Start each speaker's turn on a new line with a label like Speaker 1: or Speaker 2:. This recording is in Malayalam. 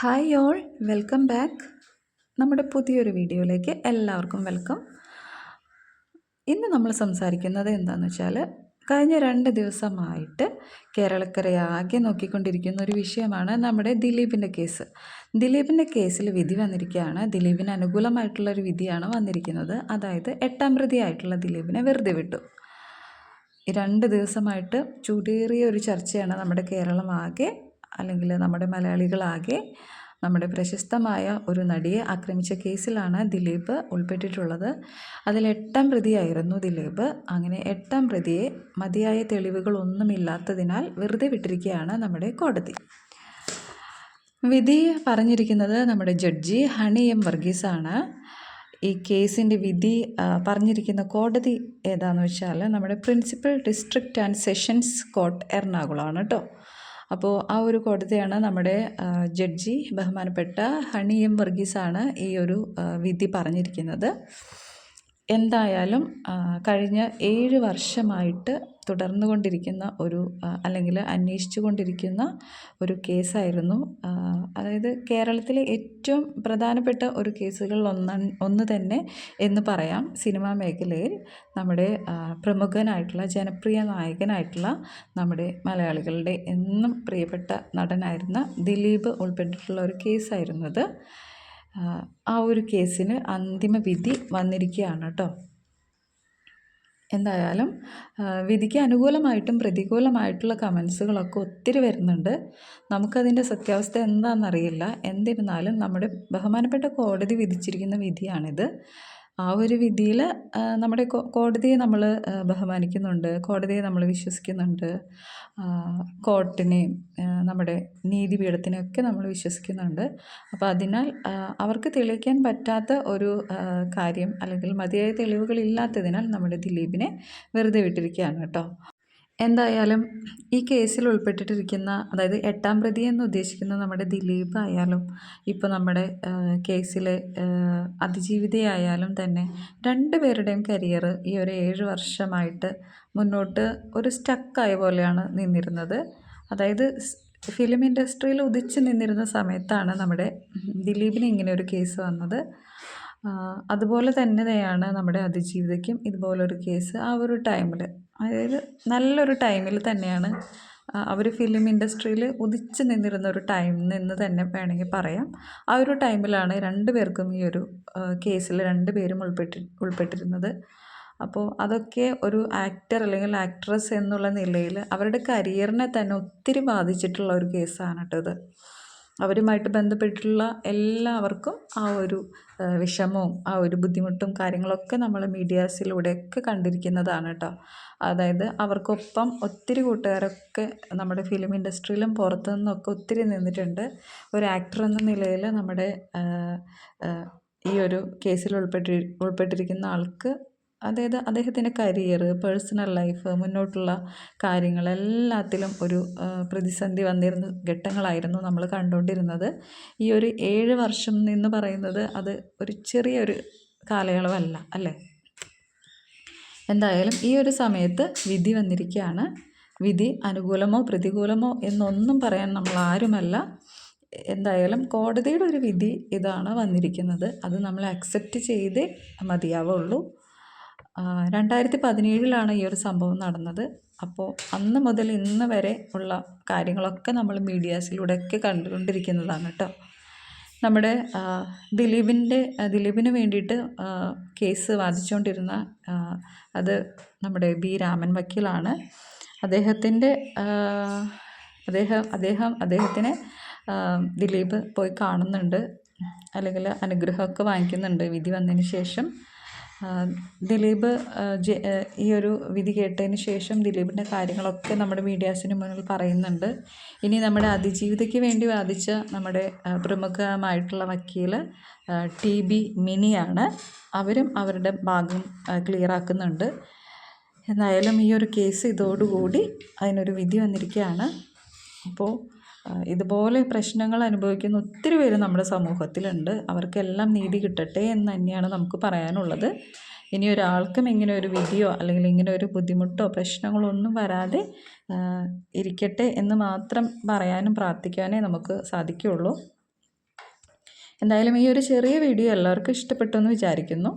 Speaker 1: ഹായ് ഓൾ വെൽക്കം ബാക്ക് നമ്മുടെ പുതിയൊരു വീഡിയോയിലേക്ക് എല്ലാവർക്കും വെൽക്കം ഇന്ന് നമ്മൾ സംസാരിക്കുന്നത് എന്താണെന്ന് വെച്ചാൽ കഴിഞ്ഞ രണ്ട് ദിവസമായിട്ട് കേരളക്കരയാകെ നോക്കിക്കൊണ്ടിരിക്കുന്ന ഒരു വിഷയമാണ് നമ്മുടെ ദിലീപിന്റെ കേസ്. ദിലീപിന്റെ കേസിൽ വിധി വന്നിരിക്കുകയാണ്. ദിലീപിന് അനുകൂലമായിട്ടുള്ള ഒരു വിധിയാണ് വന്നിരിക്കുന്നത്. അതായത് എട്ടാം പ്രതിയായിട്ടുള്ള ദിലീപിനെ വെറുതെ വിട്ടു. രണ്ട് ദിവസമായിട്ട് ചൂടേറിയ ഒരു ചർച്ചയാണ് നമ്മുടെ കേരളം ആകെ അല്ലെങ്കിൽ നമ്മുടെ മലയാളികളാകെ നമ്മുടെ പ്രശസ്തമായ ഒരു നടിയെ ആക്രമിച്ച കേസിലാണ് ദിലീപ് ഉൾപ്പെട്ടിട്ടുള്ളത്. അതിൽ എട്ടാം പ്രതിയായിരുന്നു ദിലീപ്. അങ്ങനെ എട്ടാം പ്രതിയെ മതിയായ തെളിവുകളൊന്നുമില്ലാത്തതിനാൽ വെറുതെ വിട്ടിരിക്കുകയാണ് നമ്മുടെ കോടതി. വിധി പറഞ്ഞിരിക്കുന്നത് നമ്മുടെ ജഡ്ജി ഹണി എം വർഗീസാണ്. ഈ കേസിന്റെ വിധി പറഞ്ഞിരിക്കുന്ന കോടതി ഏതാണെന്ന് വെച്ചാൽ നമ്മുടെ principal district and sessions court എറണാകുളമാണ് കേട്ടോ. അപ്പോൾ ആ ഒരു കോടതിയാണ് നമ്മുടെ ജഡ്ജി ബഹുമാനപ്പെട്ട ഹണി എം വർഗീസാണ് ഈ ഒരു വിധി പറഞ്ഞിരിക്കുന്നത്. എന്തായാലും കഴിഞ്ഞ ഏഴ് വർഷമായിട്ട് തുടർന്നു കൊണ്ടിരിക്കുന്ന ഒരു അല്ലെങ്കിൽ അന്വേഷിച്ചു കൊണ്ടിരിക്കുന്ന ഒരു കേസായിരുന്നു. അതായത് കേരളത്തിലെ ഏറ്റവും പ്രധാനപ്പെട്ട ഒരു കേസുകളിൽ ഒന്ന് ഒന്ന് തന്നെ എന്ന് പറയാം സിനിമാ മേഖലയിൽ നമ്മുടെ പ്രമുഖനായിട്ടുള്ള ജനപ്രിയ നായകനായിട്ടുള്ള നമ്മുടെ മലയാളികളുടെ എന്നും പ്രിയപ്പെട്ട നടനായിരുന്ന ദിലീപ് ഉൾപ്പെട്ടിട്ടുള്ള ഒരു കേസായിരുന്നു അത് ആ ഒരു കേസിന് അന്തിമ വിധി വന്നിരിക്കുകയാണ് കേട്ടോ. എന്തായാലും വിധിക്ക് അനുകൂലമായിട്ടും പ്രതികൂലമായിട്ടുള്ള കമൻസുകളൊക്കെ ഒത്തിരി വരുന്നുണ്ട്. നമുക്കതിന്റെ സത്യാവസ്ഥ എന്താണെന്നറിയില്ല. എന്നിരുന്നാലും നമ്മുടെ ബഹുമാനപ്പെട്ട കോടതി വിധിച്ചിരിക്കുന്ന വിധിയാണിത്. ആ ഒരു വിധിയിൽ നമ്മുടെ കോടതിയെ നമ്മൾ ബഹുമാനിക്കുന്നുണ്ട്. കോടതിയെ നമ്മൾ വിശ്വസിക്കുന്നുണ്ട്. കോർട്ടിനെയും നമ്മുടെ നീതിപീഠത്തിനെയൊക്കെ നമ്മൾ വിശ്വസിക്കുന്നുണ്ട്. അപ്പോൾ അതിനാൽ അവർക്ക് തെളിയിക്കാൻ പറ്റാത്ത ഒരു കാര്യം അല്ലെങ്കിൽ മതിയായ തെളിവുകളില്ലാത്തതിനാൽ നമ്മുടെ ദിലീപിനെ വെറുതെ വിട്ടിരിക്കുകയാണ് കേട്ടോ. എന്തായാലും ഈ കേസിൽ ഉൾപ്പെട്ടിട്ടിരിക്കുന്ന അതായത് എട്ടാം പ്രതി എന്ന് ഉദ്ദേശിക്കുന്ന നമ്മുടെ ദിലീപ് ആയാലും ഇപ്പോൾ നമ്മുടെ കേസിലെ അതിജീവിതയായാലും തന്നെ രണ്ട് പേരുടെയും കരിയർ ഈ ഒരു ഏഴ് വർഷമായിട്ട് മുന്നോട്ട് ഒരു സ്റ്റക്കായ പോലെയാണ് നിന്നിരുന്നത്. അതായത് ഫിലിം ഇൻഡസ്ട്രിയിൽ ഉദിച്ചു നിന്നിരുന്ന സമയത്താണ് നമ്മുടെ ദിലീപിന് ഇങ്ങനെ ഒരു കേസ് വന്നത്. അതുപോലെ തന്നെയാണ് നമ്മുടെ അതിജീവിതയ്ക്കും ഇതുപോലൊരു കേസ് ആ ഒരു ടൈമിൽ അതായത് നല്ലൊരു ടൈമിൽ തന്നെയാണ് അവർ ഫിലിം ഇൻഡസ്ട്രിയിൽ ഉദിച്ച് നിന്നിരുന്ന ഒരു ടൈം നിന്ന് തന്നെ വേണമെങ്കിൽ പറയാം. ആ ഒരു ടൈമിലാണ് രണ്ട് പേർക്കും ഈ ഒരു കേസിൽ രണ്ട് പേരും ഉൾപ്പെട്ടി ഉൾപ്പെട്ടിരുന്നത്. അപ്പോൾ അതൊക്കെ ഒരു ആക്ടർ അല്ലെങ്കിൽ ആക്ട്രസ് എന്നുള്ള നിലയിൽ അവരുടെ കരിയറിനെ തന്നെ ഒത്തിരി ബാധിച്ചിട്ടുള്ള ഒരു കേസാണ് കേട്ടോ ഇത്. അവരുമായിട്ട് ബന്ധപ്പെട്ടിട്ടുള്ള എല്ലാവർക്കും ആ ഒരു വിഷമവും ആ ഒരു ബുദ്ധിമുട്ടും കാര്യങ്ങളൊക്കെ നമ്മൾ മീഡിയാസിലൂടെയൊക്കെ കണ്ടിരിക്കുന്നതാണ് കേട്ടോ അതായത് അവർക്കൊപ്പം ഒത്തിരി കൂട്ടുകാരൊക്കെ നമ്മുടെ ഫിലിം ഇൻഡസ്ട്രിയിലും പുറത്തു നിന്നൊക്കെ ഒത്തിരി നിന്നിട്ടുണ്ട്. ഒരു ആക്ടർ എന്ന നിലയിൽ നമ്മുടെ ഈ ഒരു കേസിൽ ഉൾപ്പെട്ടി ഉൾപ്പെട്ടിരിക്കുന്ന ആൾക്ക് അതായത് അദ്ദേഹത്തിന്റെ കരിയർ പേഴ്സണൽ ലൈഫ് മുന്നോട്ടുള്ള കാര്യങ്ങളെല്ലാത്തിലും ഒരു പ്രതിസന്ധി വന്നിരുന്ന ഘട്ടങ്ങളായിരുന്നു നമ്മൾ കണ്ടുകൊണ്ടിരുന്നത്. ഈ ഒരു ഏഴ് വർഷം എന്ന് പറയുന്നത് അത് ഒരു ചെറിയൊരു കാലയളവല്ല അല്ലേ? എന്തായാലും ഈ ഒരു സമയത്ത് വിധി വന്നിരിക്കുകയാണ്. വിധി അനുകൂലമോ പ്രതികൂലമോ എന്നൊന്നും പറയാൻ നമ്മൾ ആരുമല്ല. എന്തായാലും കോടതിയുടെ ഒരു വിധി ഇതാണ് വന്നിരിക്കുന്നത്. അത് നമ്മൾ അക്സെപ്റ്റ് ചെയ്തേ മതിയാവുള്ളൂ. രണ്ടായിരത്തി പതിനേഴിലാണ് ഈ ഒരു സംഭവം നടന്നത്. അപ്പോൾ അന്ന് മുതൽ ഇന്ന് വരെ ഉള്ള കാര്യങ്ങളൊക്കെ നമ്മൾ മീഡിയാസിലൂടെയൊക്കെ കണ്ടുകൊണ്ടിരിക്കുന്നതാണ് കേട്ടോ. നമ്മുടെ ദിലീപിന്റെ ദിലീപിന് വേണ്ടിയിട്ട് കേസ് വാദിച്ചുകൊണ്ടിരുന്ന അത് നമ്മുടെ ബി രാമൻ വക്കീലാണ്. അദ്ദേഹത്തിന്റെ അദ്ദേഹം അദ്ദേഹം അദ്ദേഹത്തിനെ ദിലീപ് പോയി കാണുന്നുണ്ട്. അല്ലെങ്കിൽ അനുഗ്രഹമൊക്കെ വാങ്ങിക്കുന്നുണ്ട്. വിധി വന്നതിന് ശേഷം ദിലീപ് ഈ ഒരു വിധി കേട്ടതിന് ശേഷം ദിലീപിന്റെ കാര്യങ്ങളൊക്കെ നമ്മുടെ മീഡിയാസിന് മുന്നിൽ പറയുന്നുണ്ട്. ഇനി നമ്മുടെ അതിജീവിതയ്ക്ക് വേണ്ടി വാദിച്ച നമ്മുടെ പ്രമുഖമായിട്ടുള്ള വക്കീൽ ടി ബി മിനിയാണ്. അവരും അവരുടെ ഭാഗം ക്ലിയർ ആക്കുന്നുണ്ട്. എന്തായാലും ഈ ഒരു കേസ് ഇതോടുകൂടി അതിനൊരു വിധി വന്നിരിക്കുകയാണ്. അപ്പോൾ ഇതുപോലെ പ്രശ്നങ്ങൾ അനുഭവിക്കുന്ന ഒത്തിരി പേര് നമ്മുടെ സമൂഹത്തിലുണ്ട്. അവർക്കെല്ലാം നീതി കിട്ടട്ടെ എന്ന് തന്നെയാണ് നമുക്ക് പറയാനുള്ളത്. ഇനി ഒരാൾക്കും ഇങ്ങനെ ഒരു വിധിയോ അല്ലെങ്കിൽ ഇങ്ങനെ ഒരു ബുദ്ധിമുട്ടോ പ്രശ്നങ്ങളോ ഒന്നും വരാതെ ഇരിക്കട്ടെ എന്ന് മാത്രം പറയാനും പ്രാർത്ഥിക്കാനേ നമുക്ക് സാധിക്കുകയുള്ളൂ. എന്തായാലും ഈ ഒരു ചെറിയ വീഡിയോ എല്ലാവർക്കും ഇഷ്ടപ്പെട്ടു എന്ന് വിചാരിക്കുന്നു.